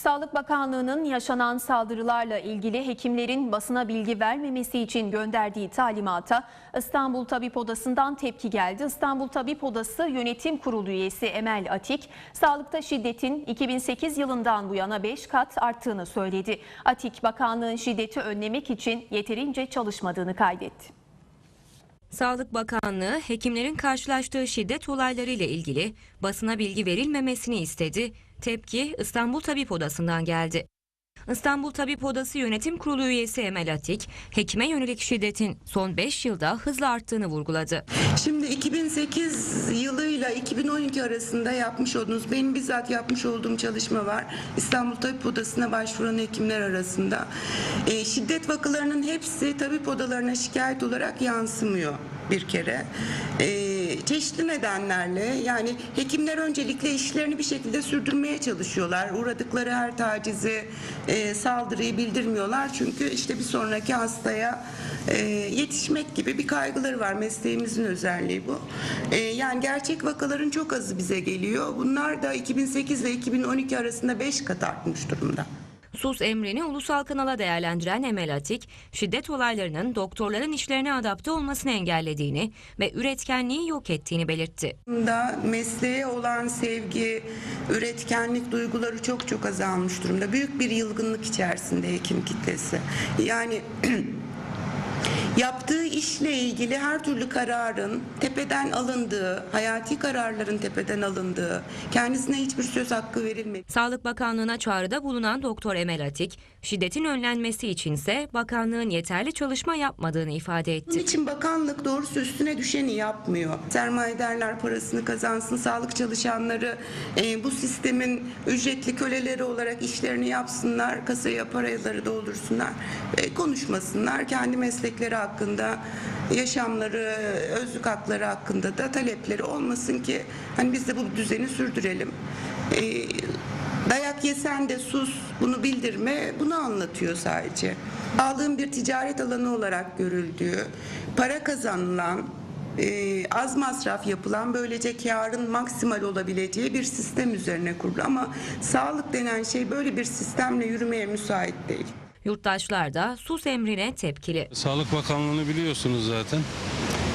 Sağlık Bakanlığı'nın yaşanan saldırılarla ilgili hekimlerin basına bilgi vermemesi için gönderdiği talimata İstanbul Tabip Odası'ndan tepki geldi. İstanbul Tabip Odası Yönetim Kurulu üyesi Emel Atik, sağlıkta şiddetin 2008 yılından bu yana 5 kat arttığını söyledi. Atik, bakanlığın şiddeti önlemek için yeterince çalışmadığını kaydetti. Sağlık Bakanlığı hekimlerin karşılaştığı şiddet olayları ile ilgili basına bilgi verilmemesini istedi. Tepki İstanbul Tabip Odası'ndan geldi. İstanbul Tabip Odası Yönetim Kurulu üyesi Emel Atik, hekime yönelik şiddetin son 5 yılda hızla arttığını vurguladı. Şimdi 2008 yılıyla 2012 arasında yapmış olduğunuz, benim bizzat yapmış olduğum çalışma var. İstanbul Tabip Odası'na başvuran hekimler arasında. E, şiddet vakalarının hepsi tabip odalarına şikayet olarak yansımıyor bir kere. E, çeşitli nedenlerle yani hekimler öncelikle işlerini bir şekilde sürdürmeye çalışıyorlar. Uğradıkları her tacizi, e, saldırıyı bildirmiyorlar. Çünkü işte bir sonraki hastaya e, yetişmek gibi bir kaygıları var. Mesleğimizin özelliği bu. E, yani gerçek vakaların çok azı bize geliyor. Bunlar da 2008 ile 2012 arasında 5 kat artmış durumda. Sus emrini ulusal kanala değerlendiren Emel Atik, şiddet olaylarının doktorların işlerine adapte olmasını engellediğini ve üretkenliği yok ettiğini belirtti. da mesleğe olan sevgi, üretkenlik duyguları çok çok azalmış durumda. Büyük bir yılgınlık içerisinde hekim kitlesi. Yani yaptığı işle ilgili her türlü kararın tepeden alındığı, hayati kararların tepeden alındığı, kendisine hiçbir söz hakkı verilmediği Sağlık Bakanlığı'na çağrıda bulunan Doktor Emel Atik, şiddetin önlenmesi içinse bakanlığın yeterli çalışma yapmadığını ifade Bunun etti. için bakanlık doğrusu üstüne düşeni yapmıyor. Sermayedarlar parasını kazansın, sağlık çalışanları e, bu sistemin ücretli köleleri olarak işlerini yapsınlar, kasaya paraları doldursunlar, e, konuşmasınlar. Kendi meslekleri hakkında, yaşamları, özlük hakları hakkında da talepleri olmasın ki hani biz de bu düzeni sürdürelim. E, Dayak yesen de sus, bunu bildirme, bunu anlatıyor sadece. Sağlığın bir ticaret alanı olarak görüldüğü, para kazanılan, e, az masraf yapılan, böylece karın maksimal olabileceği bir sistem üzerine kurulu. Ama sağlık denen şey böyle bir sistemle yürümeye müsait değil. Yurttaşlar da sus emrine tepkili. Sağlık Bakanlığı'nı biliyorsunuz zaten.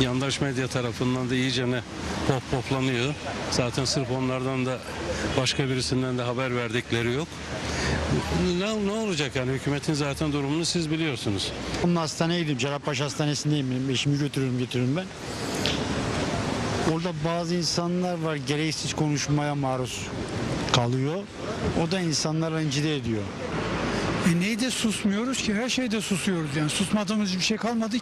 Yandaş medya tarafından da iyicene pop poplanıyor. Zaten sırf onlardan da başka birisinden de haber verdikleri yok. Ne, ne olacak yani hükümetin zaten durumunu siz biliyorsunuz. Onun hastaneye gidiyorum. Cerrahpaşa Hastanesi'ndeyim. Benim eşimi götürüyorum getiriyorum ben. Orada bazı insanlar var gereksiz konuşmaya maruz kalıyor. O da insanları rencide ediyor. E neyde susmuyoruz ki? Her şeyde susuyoruz yani. Susmadığımız bir şey kalmadı.